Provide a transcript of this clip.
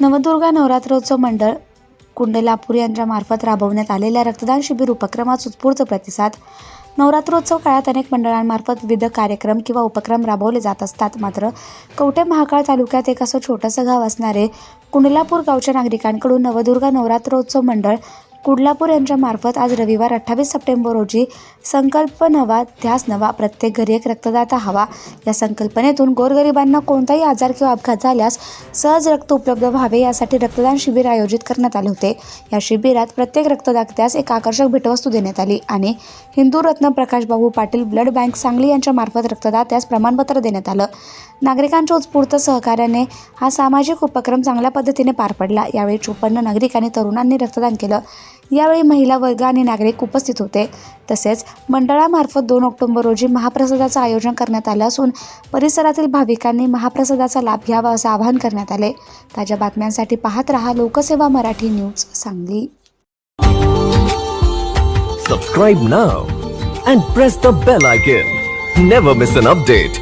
नवदुर्गा नवरात्रोत्सव मंडळ कुंडलापूर यांच्यामार्फत राबवण्यात आलेल्या रक्तदान शिबिर उपक्रमात उत्स्फूर्त प्रतिसाद. नवरात्रोत्सव काळात अनेक मंडळांमार्फत विविध कार्यक्रम किंवा उपक्रम राबवले जात असतात. मात्र कवठे महाकाळ तालुक्यात एक असं छोटंसं गाव असणारे कुंडलापूर गावच्या नागरिकांकडून नवदुर्गा नवरात्रोत्सव मंडळ कुडलापूर यांच्यामार्फत आज रविवार अठ्ठावीस सप्टेंबर रोजी संकल्प नवा ध्यास नवा प्रत्येक घरी एक रक्तदाता हवा. या संकल्पनेतून गोरगरिबांना कोणताही आजार किंवा अपघात झाल्यास सहज रक्त उपलब्ध व्हावे यासाठी रक्तदान शिबिर आयोजित करण्यात आले होते. या शिबिरात प्रत्येक रक्तदात्यास एक आकर्षक भेटवस्तू देण्यात आली आणि हिंदू रत्न प्रकाशबाबू पाटील ब्लड बँक सांगली यांच्यामार्फत रक्तदात्यास प्रमाणपत्र देण्यात आलं. नागरिकांच्या उत्स्फूर्त सहकार्याने हा सामाजिक उपक्रम चांगल्या पद्धतीने पार पडला. यावेळी चोपन्न नागरिक आणि तरुणांनी रक्तदान केलं. यावेळी महिला वर्ग आणि नागरिक उपस्थित होते. तसेच मंडळामार्फत दोन ऑक्टोबर रोजी महाप्रसादाचं आयोजन करण्यात आलं असून परिसरातील भाविकांनी महाप्रसादाचा लाभ घ्यावा असं आवाहन करण्यात आले. ताज्या बातम्यांसाठी पाहत रहा Lokseva Marathi news Sangli. Subscribe now and press the bell icon never miss an update